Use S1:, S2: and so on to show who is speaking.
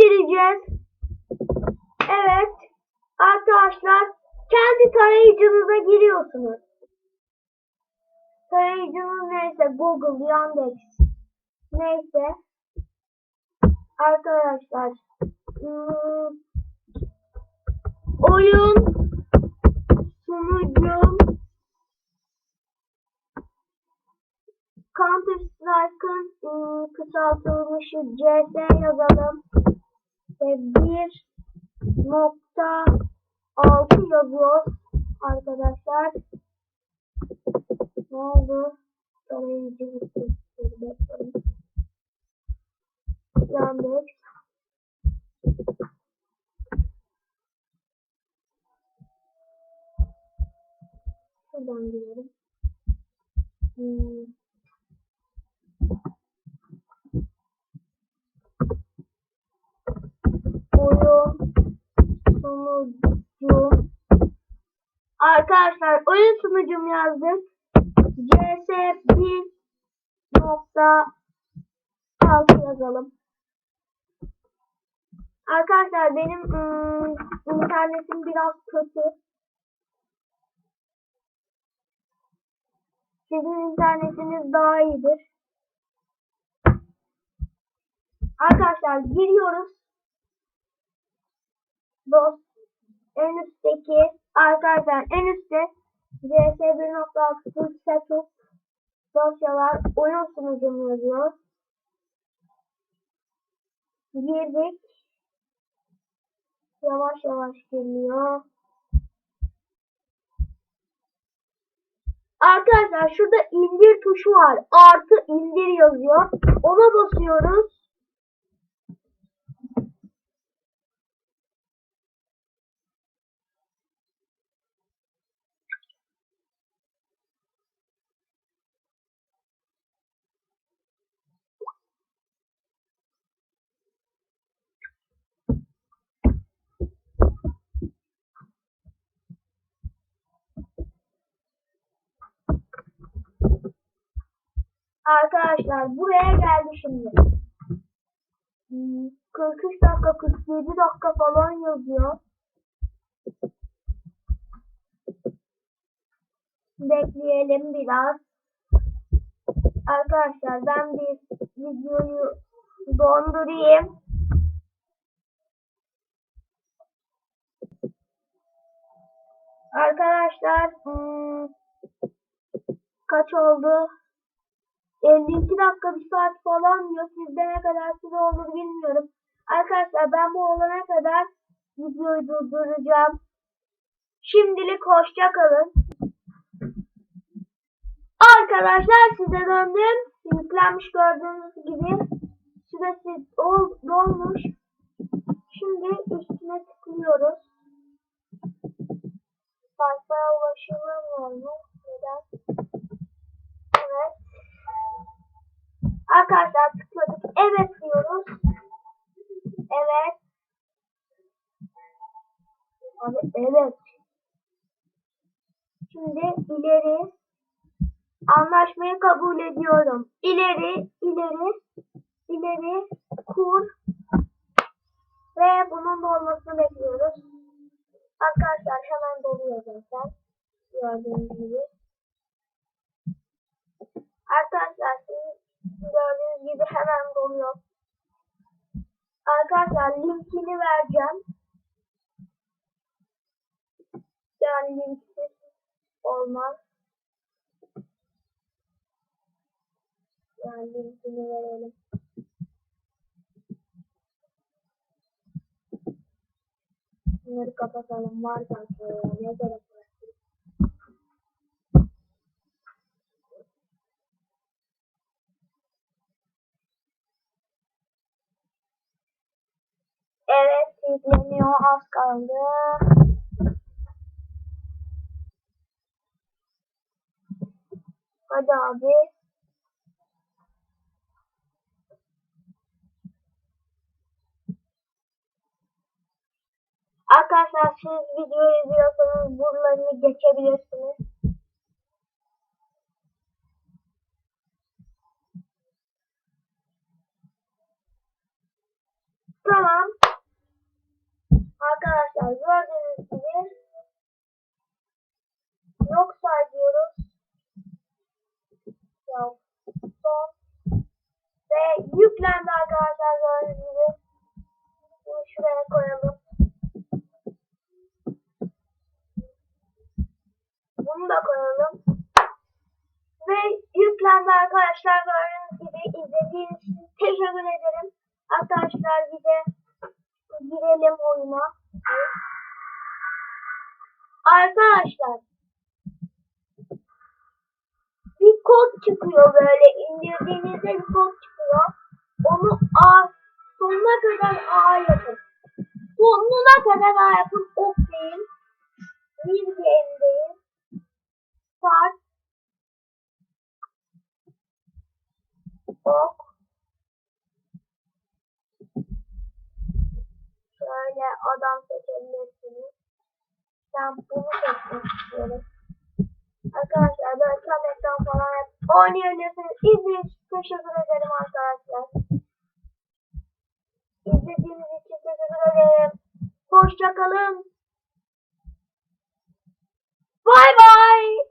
S1: gireceğiz. Evet. Arkadaşlar kendi tarayıcınıza giriyorsunuz. Tarayıcınız neyse Google, Yandex neyse arkadaşlar ıı, oyun sunucum Counter Strike'ın ıı, kısaltılmışı CS yazalım bir nokta altı yazıyoruz arkadaşlar. Ne oldu? Tarayıcı gitti. Yandex. Şuradan girelim. Hmm. Oyun sunucu. Arkadaşlar oyun sunucum yazdık. CS 1.6 yazalım. Arkadaşlar benim ım, internetim biraz kötü. Sizin internetiniz daha iyidir. Arkadaşlar giriyoruz. Dost en üstteki arkadaşlar en üstte CS 1.6 setup dosyalar oyun sunucum yazıyor. Girdik. Yavaş yavaş geliyor. Arkadaşlar şurada indir tuşu var. Artı indir yazıyor. Ona basıyoruz. Arkadaşlar buraya geldi şimdi. Hmm, 43 dakika 47 dakika falan yazıyor. Bekleyelim biraz. Arkadaşlar ben bir videoyu dondurayım. Arkadaşlar hmm, kaç oldu? 52 dakika bir saat falan diyor. Sizde ne kadar süre olur bilmiyorum. Arkadaşlar ben bu olana kadar videoyu durduracağım. Şimdilik hoşça kalın. Arkadaşlar size döndüm. Yüklenmiş gördüğünüz gibi. Süresi ol, dolmuş. Şimdi üstüne tıklıyoruz. Sayfaya ulaşılamıyor mu? Arkadaşlar tıkladık. Evet diyoruz. Evet. Abi evet. Şimdi ileri anlaşmayı kabul ediyorum. İleri, ileri, ileri kur ve bunun dolmasını bekliyoruz. Arkadaşlar hemen doluyor zaten. Gördüğünüz gibi. Arkadaşlar gördüğünüz gibi hemen doluyor. Arkadaşlar linkini vereceğim. Yani linksiz olmaz. Yani linkini verelim. Bunları kapatalım. Var ya. Ne gerek var? Evet yükleniyor az kaldı. Hadi abi. Arkadaşlar siz videoyu izliyorsanız buralarını geçebilirsiniz. yüklendi arkadaşlar gördüğünüz gibi. Bunu şuraya koyalım. Bunu da koyalım. Ve yüklendi arkadaşlar gördüğünüz gibi. izlediğiniz için teşekkür ederim. Arkadaşlar bir de girelim oyuna. Arkadaşlar bir kod çıkıyor böyle indirdiğinizde bir kod çıkıyor. Onu A sonuna kadar A yapın. Sonuna kadar A yapın. Oklayın. Bir game'deyiz. Start. Ok. Şöyle adam seçebilirsiniz. Ben bunu seçmek istiyorum. Arkadaşlar böyle tabletten falan hep oynayabilirsiniz. İçin teşekkür ederim arkadaşlar. İzlediğiniz için teşekkür ederim. Hoşçakalın. Bay bay.